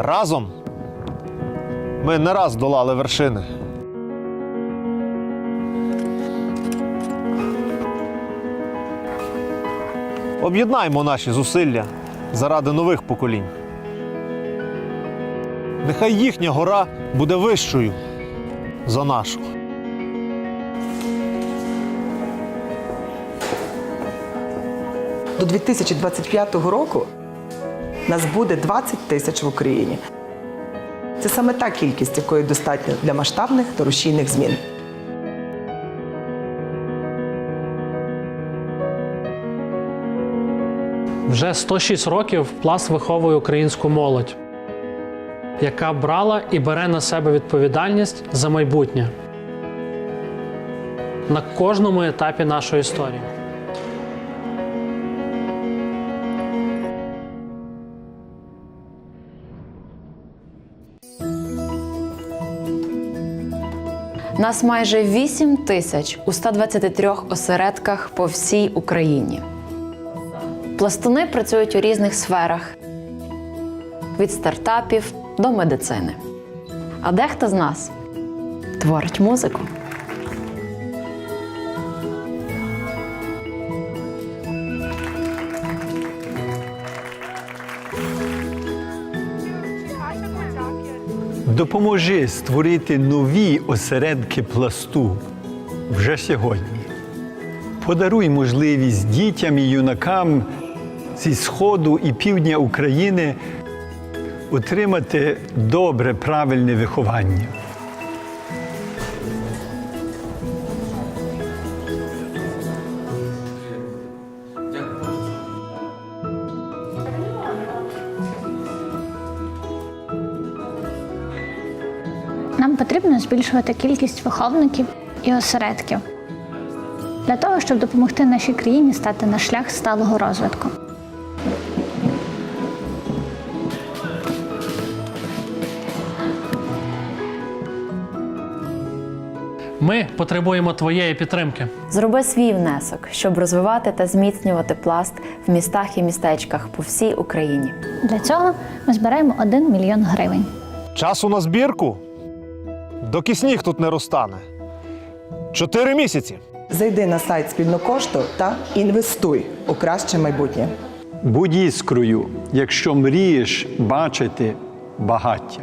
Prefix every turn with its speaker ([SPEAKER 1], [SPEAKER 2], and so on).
[SPEAKER 1] Разом ми не раз долали вершини. Об'єднаймо наші зусилля заради нових поколінь. Нехай їхня гора буде вищою за нашу.
[SPEAKER 2] До 2025 року нас буде 20 тисяч в Україні. Це саме та кількість, якої достатньо для масштабних та рушійних змін.
[SPEAKER 3] Вже 106 років пласт виховує українську молодь, яка брала і бере на себе відповідальність за майбутнє на кожному етапі нашої історії.
[SPEAKER 4] Нас майже 8 тисяч у 123 осередках по всій Україні. Пластуни працюють у різних сферах від стартапів до медицини. А дехто з нас творить музику.
[SPEAKER 5] Допоможи створити нові осередки пласту вже сьогодні. Подаруй можливість дітям і юнакам зі Сходу і півдня України отримати добре, правильне виховання.
[SPEAKER 6] Нам потрібно збільшувати кількість виховників і осередків для того, щоб допомогти нашій країні стати на шлях сталого розвитку.
[SPEAKER 3] Ми потребуємо твоєї підтримки.
[SPEAKER 4] Зроби свій внесок, щоб розвивати та зміцнювати пласт в містах і містечках по всій Україні.
[SPEAKER 6] Для цього ми збираємо 1 мільйон гривень.
[SPEAKER 1] Часу на збірку, доки сніг тут не розтане. Чотири місяці.
[SPEAKER 2] Зайди на сайт спільнокошту та інвестуй у краще майбутнє.
[SPEAKER 5] Будь іскрою, якщо мрієш бачити багаття.